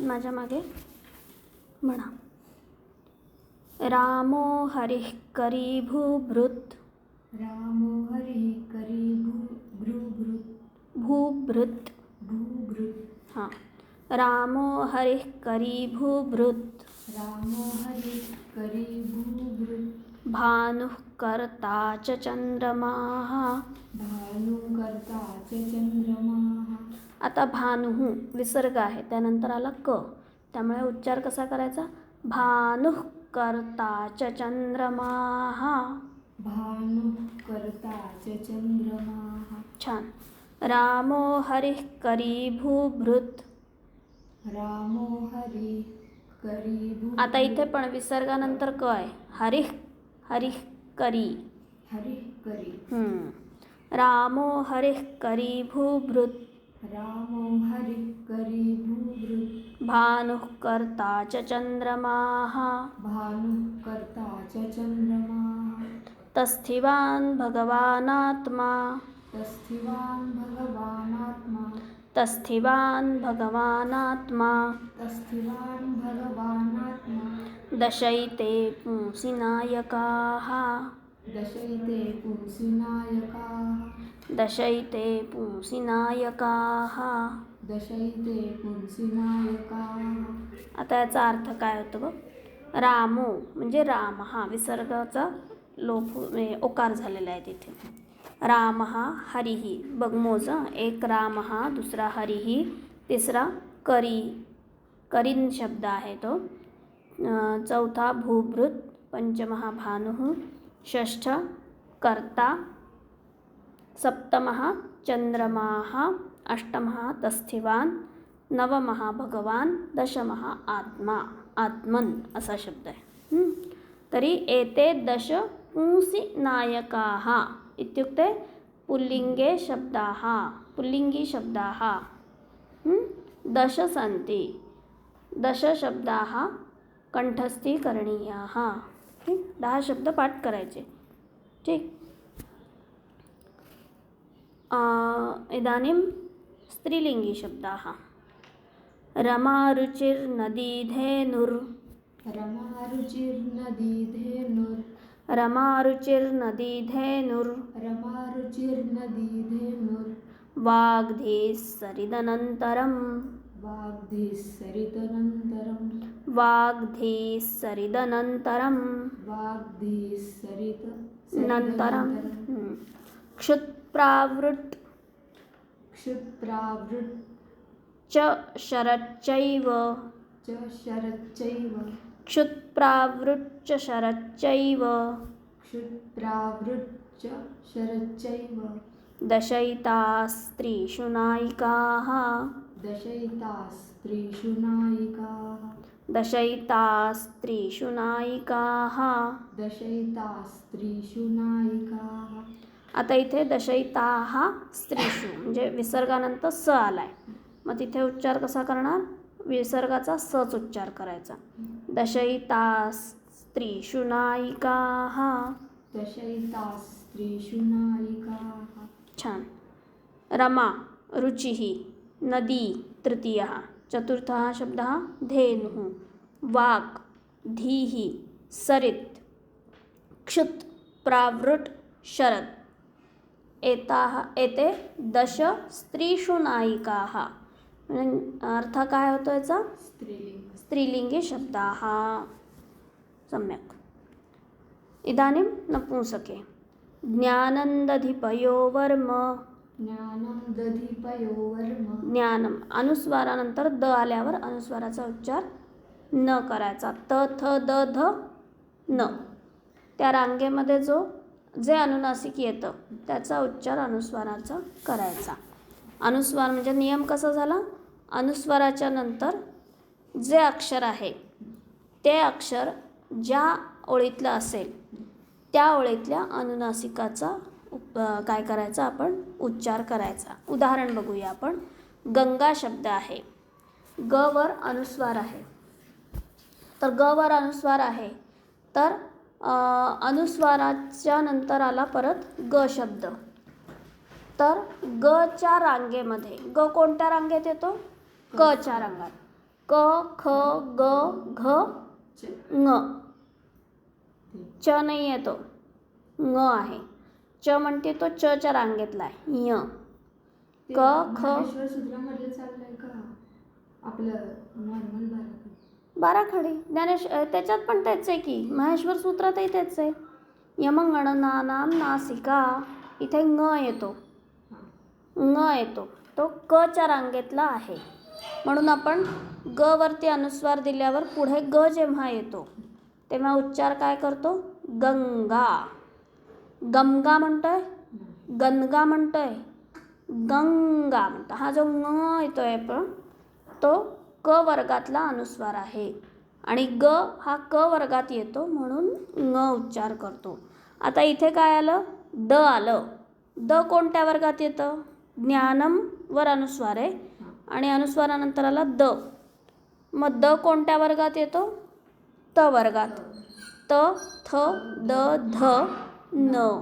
माझ्या मागे म्हणा. रामो हरिः करी भूभृत रामो हरिः करी भू भ्रूभृत् भूभृत भूभृत् हां. रामो हरिः करी भूभृत रामो हरिः करी भूभृत् भानुः कर्ता च चंद्रमाः भानुकर्ता च चंद्रमाः आता भानुः विसर्ग आहे. त्यानंतर आला क. त्यामुळे उच्चार कसा करायचा? भानुः कर्ता च चंद्रमाः. भानुकर्ता च चंद्रमाः. छान. रामो हरिः करी भूभृत रामो हरिः करी भू आता इथे पण विसर्गानंतर क आहे. हरिः हरिः करी. हरिः करी. रामो हरिः करी भूभृत रामो भानुः कर्ता च चंद्रमाः भानुकर्ता च चंद्रमाः तस्थिवान् भगवानात्मा। तस्थिवान् भगवानात्मा। तस्थिवान् भगवानात्मा। तस्थिवान् भगवानात्मा। दशैते पुंसि नायकाः दशैते पुंसि नायकाः दशैते पुंसि नायकाः। दशैते पुंसि नायकाः। आता याचा अर्थ काय होतो बघ? रामो म्हणजे राम हा विसर्गाचा लोप ओकार झालेला आहे तिथे. राम हा हरिही बघ मोज. एक राम हा दुसरा हरिही तिसरा करी. करीन शब्द आहे तो. चौथा भूभृत पंचमहा भानुः षष्ठ कर्ता सप्तमः चन्द्रमाः अष्टमः तस्थिवान् नवमः भगवान् दशमः आत्मा आत्मन् असा शब्द आहे. तरी एते दश पुंसि नायकाः इत्युक्ते पुल्लिङ्गे शब्दाः पुल्लिङ्गीशब्दाः दश सन्ति दशशब्दाः कण्ठस्थीकरणीयाः. ठीक दहा शब्द पाठ करायचे. ठीक? इदानीं स्त्रीलिङ्गी शब्दाः रमारुचिर्नदीधेनुर्। रमारुचिर्नदी धेनुर् रमारुचिर्नदीधेनुर्। रमारुचिर्नदी धेनुर् वाग्धीः सरिदनन्तरं वाग्धिः सरितनन्तरं वाग्धीः सरिदनन्तरं वाग्धिः सरित नन्तरं हं. क्षुत्प्रावृट् क्षुत्रावृत् च शरच्चैव। च शरच्चैव। क्षुत्प्रावृच्च शरच्चैव। क्षुत्रावृत् च शरच्चैव। दशैतास्त्रीषु नायिकाः। दशैतास्त्रीषु नायिकाः। दशैतास्त्रीषु नायिकाः। दशैतास्त्रीषु नायिकाः। आता इथे दशैताः स्त्रीषु म्हणजे विसर्गानंतर स आलाय. मग तिथे उच्चार कसा करणार? विसर्गाचा सच उच्चार करायचा. दशैतास् स्त्रीषु नायिकाः. दशैतास्त्रीषु नायिकाः। छान. रमा रुचिः नदी तृतीयः चतुर्थः शब्दः धेनुः. वाक् धीः सरित्. क्षुत् प्रावृट् शरत्. एताः एते दश स्त्रीषु नायिकाः। म्हणजे अर्थ काय होतो याचा? स्त्रीलिंग. स्त्रीलिङ्गे शब्दाः. सम्यक्. इदानीं नपुंसके. ज्ञानन्दधिपयो वर्म ज्ञानं दधिपयो वर्म ज्ञानम. अनुस्वारानंतर द आल्यावर अनुस्वाराचा उच्चार न करायचा. त थ द ध न. त्या रांगेमध्ये जो जे अनुनासिक येतं त्याचा उच्चार अनुस्वाराचा करायचा. अनुस्वार म्हणजे नियम कसा झाला? अनुस्वाराच्या नंतर जे अक्षर आहे ते अक्षर ज्या ओळीतलं असेल त्या ओळीतल्या अनुनासिकाचा उप काय करायचा आपण? उच्चार करायचा. उदाहरण बघूया आपण. गंगा शब्द आहे. ग वर अनुस्वार आहे. तर ग वर अनुस्वार आहे. तर अनुस्वाराच्या नंतर आला परत ग शब्द. तर गच्या रांगेमध्ये ग कोणत्या रांगेत येतो? क च्या रांगात. क ख ग घ ते च नाही आहे तो ङ आहे. च म्हणते तो च च्या रांगेतला आहे. य. क, ख. आपलं बाराखडी. बाराखडी ज्ञानेश त्याच्यात पण तेच आहे की महेश्वर सूत्रातही तेच आहे. यमंगण नानाम नासिका इथे ङ येतो. हां ङ येतो. तो क च्या रांगेतला आहे. म्हणून आपण ग वरती अनुस्वार दिल्यावर पुढे ग जेव्हा येतो तेव्हा उच्चार काय करतो? गंगा. गमगा म्हणतोय? नाही. गणगा म्हणतोय. गंगा म्हणतो. हा जो ङ आहे पण तो क वर्गातला अनुस्वार आहे. आणि ग हा क वर्गात येतो म्हणून ङ उच्चार करतो. आता इथे काय आलं? द आलं. द कोणत्या वर्गात येतं? ज्ञानम वर अनुस्वार आहे. आणि अनुस्वारानंतर आला द. मग द कोणत्या वर्गात येतो? त वर्गात. त थ द ध न.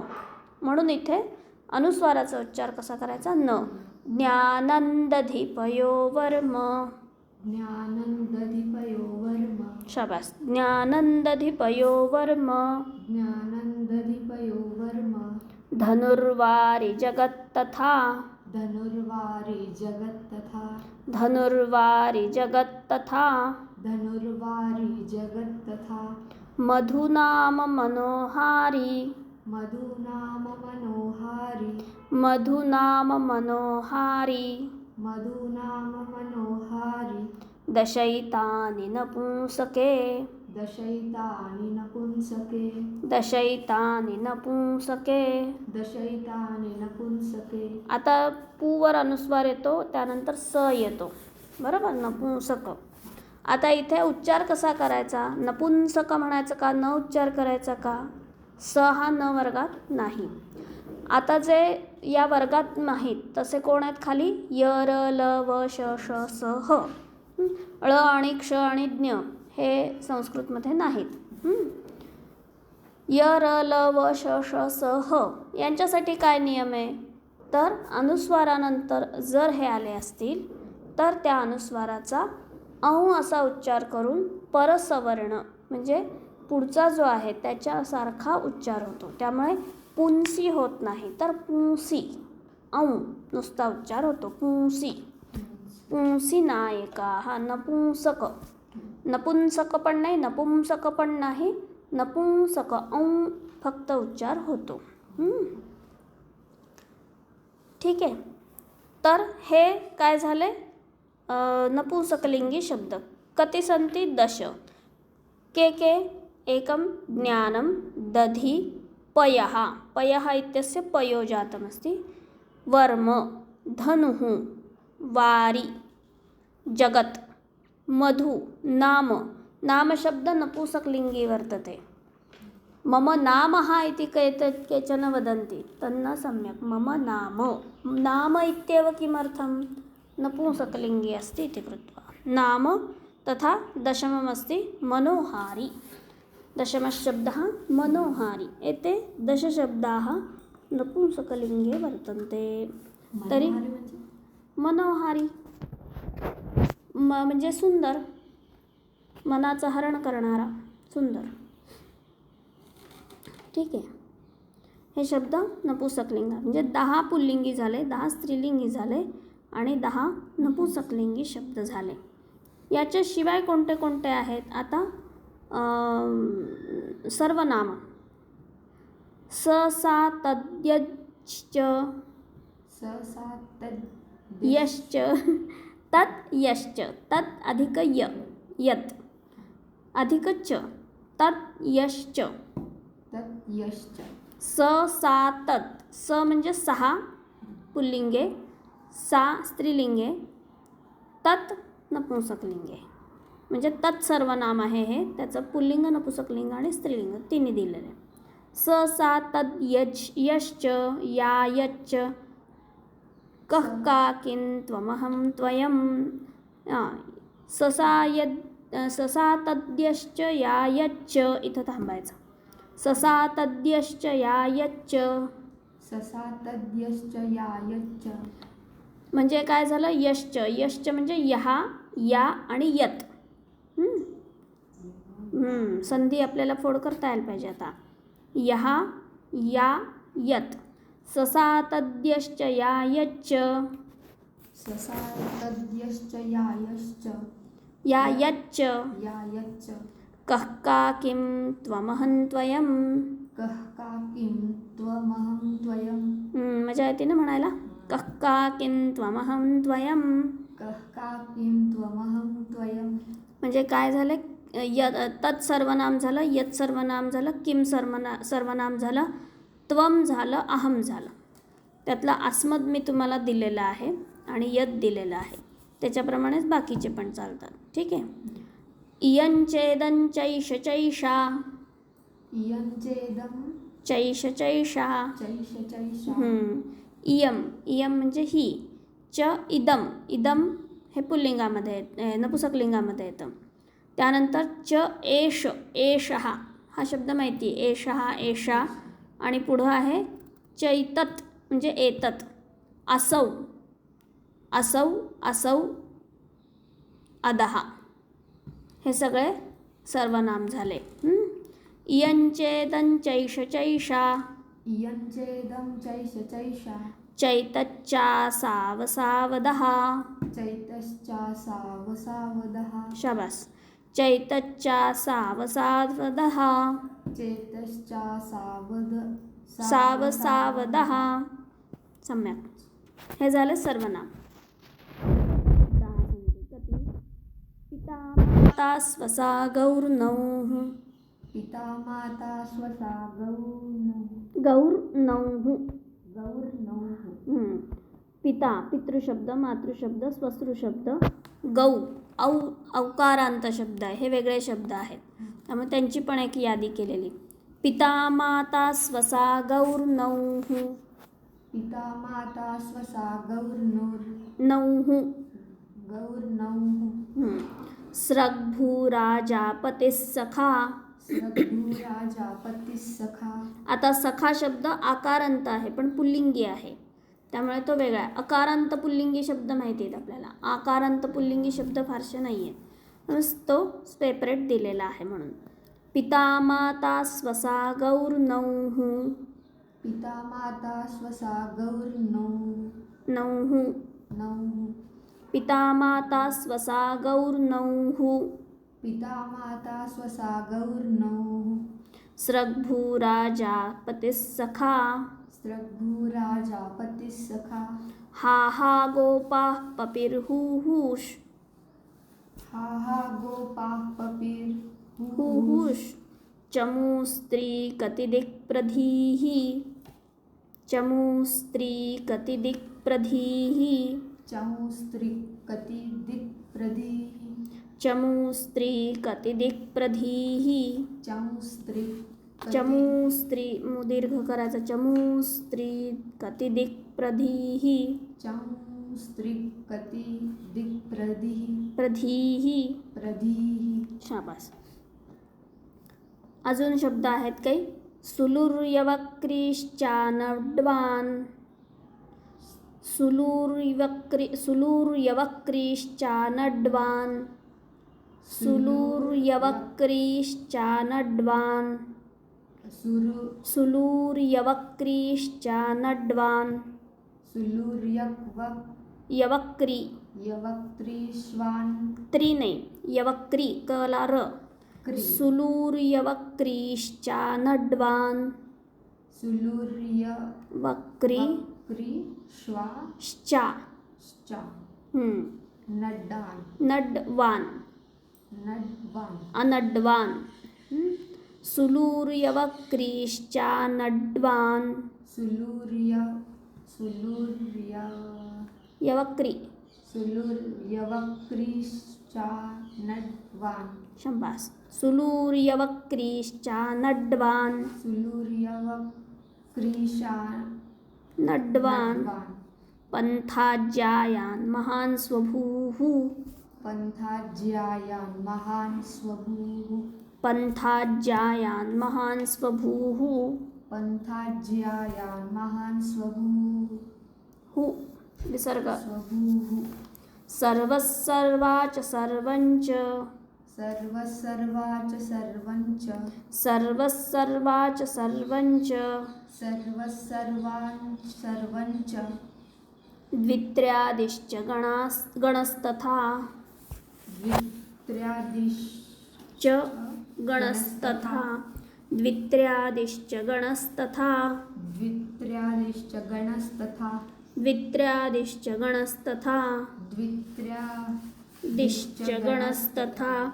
म्हणून इथे अनुस्वाराचा उच्चार कसा करायचा? न. ज्ञानंदधिपयो वर्म. ज्ञानंदधिपयो वर्म शाबास. ज्ञानंदधिपयो वर्म ज्ञानंदधिपयो वर्म धनुर्वारि जगत्तथा। धनुर्वारी जगत तथा धनुर्वारि जगत्तथा। धनुर्वारी जगत तथा मधुनाम मनोहारी। मधुनाम मनोहारी। मधुनाम मनोहारी। मधुनाम मनोहारी दशैतानि नपुंसके दशैतानि नपुंसके दशैतानि नपुंसके दशैतानि नपुंसके आता पूवर अनुस्वार येतो त्यानंतर स येतो. बरोबर? नपुंसक आता इथे उच्चार कसा करायचा? नपुंसक म्हणायचं का? न उच्चार करायचा का? स हा न वर्गात नाही. आता जे या वर्गात नाहीत. तसे कोण आहेत खाली? य र ल व श श स ह. ळ आणि क्ष आणि ज्ञ हे संस्कृतमध्ये नाहीत. य र ल व श श स ह यांच्यासाठी काय नियम आहे? तर अनुस्वारानंतर जर हे आले असतील तर त्या अनुस्वाराचा अहो असा उच्चार करून परसवर्ण म्हणजे पुढचा जो आहे त्याच्यासारखा उच्चार होतो. त्यामुळे पुंसी होत नाही. तर पुंसी. औ नुसता उच्चार होतो. पुंसी. पुंसी नायका. हा नपुंसक. नपुंसक पण नाही नपुंसक पण नाही नपुंसक. औ फक्त उच्चार होतो. ठीक आहे. तर हे काय झाले नपुंसकलिंगी शब्द. कति सन्ति दश. के के एकं ज्ञानं दधी पयः। पयः इत्यस्य पयो जातमस्ति वर्म धनुः वारि जगत् मधु नाम। नामशब्द नपुंसकलिङ्गी वर्तते। मम नाम इति केत केचन वदन्ति। तन्न सम्यक्। मम नाम। नाम इत्येव किमर्थं नपुंसकलिङ्गी अस्ति इति कृत्वा। नाम तथा दशममस्ति। मनोहारि। दशमशब्दः मनोहारि। एते दशशब्दाः नपुंसकलिङ्गे वर्तन्ते। तरी मनोहारी म्हणजे? मनोहारी। म म्हणजे सुंदर। मनाचं हरण करणारा सुंदर। ठीक आहे. हे शब्द नपुसकलिंग म्हणजे दहा पुल्लिंगी झाले दहा स्त्रीलिंगी झाले आणि दहा नपुसकलिंगी शब्द झाले. याच्याशिवाय कोणते कोणते आहेत? आता सर्वनाम। स सा तद्यश्च स सा तद् यश्च। तत् यश्च। तत् अधिक य। यत्। अधिक च। तत् यश्च। तत् यश्च। स सा तत्। स म्हणजे सहा पुल्लिंगे। सा स्त्रीलिंगे। तत् नपुंसकलिंगे। म्हणजे तत् सर्वनाम आहे हे. त्याचं पुल्लिंग नपुंसकलिंग आणि स्त्रीलिंग तिन्ही दिलेले आहे. स सा तद् यच् यश्च या यच्च कः का किं त्वमहं त्वयं ससा यद् ससा तद्यश्च या यच्च इथं थांबायचं. ससा तद्यश्च या यच्च. ससा तद्यश्च या यच्च. म्हणजे काय झालं? यश्च. यश्च म्हणजे यहा या आणि यत. संधी आपल्याला फोड करता यायला पाहिजे आता. यहा या यत. ससा तद्यश्च या यच्च ससा तद्यश्च यायश्च या यच्च यायच्च. कः का किं त्वमहं त्वयं कः का किं त्वमहं त्वयं मजा येते ना म्हणायला? कः का किं त्वमहं त्वयं कः का किं त्वमहं त्वयं म्हणजे काय झालं यद तत् सर्वनाम झालं यत सर्वनाम झालं किम सर्वना सर्वनाम झालं त्वम झालं अहम झालं. त्यातला अस्मद मी तुम्हाला दिलेला आहे आणि यत दिलेलं आहे. त्याच्याप्रमाणेच बाकीचे पण चालतात. ठीक आहे? इयं चेदं चैष चैषा. इयं चेदं चैष चैषा. चैष चैषा. इयम इयम म्हणजे ही. च इदम इदम हे पुल्लिंगामध्ये नपुसकलिंगामध्ये येतं. त्यानंतर च एष एष. हा हा शब्द माहिती आहे. एष हा एषा. आणि पुढं आहे चैतत म्हणजे एतत. असौ. असौ असौ अदहा हे सगळे सर्वनाम झाले. इयंचेदं चैष चैषा. इयं चेदं चैष चैषा. चैतच्चा सावसावदः. चैतश्चासावसावदः शाबास. चैतच्चा सावसावदः। चेतश्चासावद सावसावदः। सम्यक। हे झालं सर्वनाम. पिता माता स्वसा गौर्नौः। पिता माता स्वसा गौर्नौ। गौर्नौः। गौर्नौः. पिता पितृशब्द मातृशब्द स्वसृशब्द गौ औ अवकारांत शब्द आहे. हे वेगळे शब्द आहेत. त्यामुळे त्यांची पण एक यादी केलेली. पिता माता स्वसा गौर्नौः पिता माता स्वसा गौर्नौर् नौः गौर्नौः हम्म. स्रग्भूराजा पतिः सखा. रघुराजा पतिः सखा. आता सखा शब्द आकारांत आहे पण पुल्लिंगी आहे. त्यामुळे तो वेगळा आहे. अकारांत पुल्लिंगी शब्द माहिती आहेत आपल्याला. आकारांत पुल्लिंगी शब्द फारसे नाही आहेत म्हणून तो सेपरेट दिलेला आहे म्हणून. पिता माता स्वसा गौर्नौः पिता माता स्वसा गौर्नौ नौः नौः पिता माता स्वसा गौर्नौः पिता माता स्वसा गौर्नौः स्रग्भूराजा पतिः सखा स्रग्भूराजा पतिः सखा हा हा गोपाः पपिर्हुहुष। हा हा गोपाः पपिर् हुहुष। चमू स्त्री कतिदिक्प्रधीः चमू स्त्री कतिदिक्प्रधीः चमुस्त्रिकति दिक्प्रधीः चमू स्त्री कतिदिक्प्रधीः चमुस्त्रि चमू स्त्री मु दीर्घ करायचा चमू स्त्री कतिदिक्प्रधीः चमुस्त्रिकति दिक्प्रधीः प्रधीः प्रधीः शाबास. अजून शब्द आहेत काही? सुलूर्यवक्रीश्चानड्वान्. सुलूर्यवक्री सुलूर्यवक्रीश्चानड्वान्. सुलूर्यवक्रीश्चानड्वान्. सुरू। सुलूर्यवक्रीश्चानड्वान् सुलूर्यक्वक् यवक्री यवक्त्रीश्वान्। त्री नाही यवक्री कला र क्री। सुलूर्यवक्रीश्चानड्वान् सुलूर्य वक्री क्री श्वा श्चा। श्चा हम्म. नड्डान् नड्वान्। नड्वान्। अनड्वान्। हम्म. सुलूर्यवक्रीश्चानड्वान्। सुलूर्य सुलूर्य। यवक्री। सुलूर्यवक्रीश्चा नड्वान् शंबास। सुलूर्यवक्रीश्चानड्वान्। सुलूर्यवक्रीशा नड्वान्। पन्थाज्यायान् महान् स्वभूः। पन्थाज्यायान् महान् स्वभूः। पन्थाज्यायान् महान् स्वभूः। पन्थाज्यायान् महान् स्वभूः। हु? विसर्ग स्वभूः। सर्वः सर्वा च सर्वञ्च सर्व सर्वा च सर्वञ्च सर्वः सर्वा च सर्वञ्च सर्व सर्वान् सर्वञ्च द्वित्र्यादिश्च गणास् गणस्तथा। द्वित्र्यादिश्च गणस्तथा। द्वित्र्यादिश्च गणस्तथा। द्वित्र्यादिश्च गणस्तथा। द्वित्र्यादिश्च गणस्तथा। द्वित्र्या दिश्च गणस्तथा।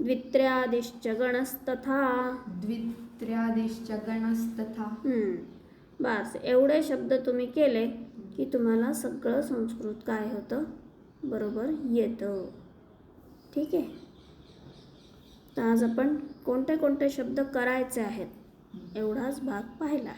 द्वित्र्यादिश्च गणस्तथा। द्वित्र्यादिश्च गणस्तथा. बस एवढे शब्द तुम्ही केले की तुम्हाला सगळं संस्कृत काय होतं बरोबर येतं. ठीक आहे? तर आज आपण कोणते कोणते शब्द करायचे आहेत एवढाच भाग पाहिला.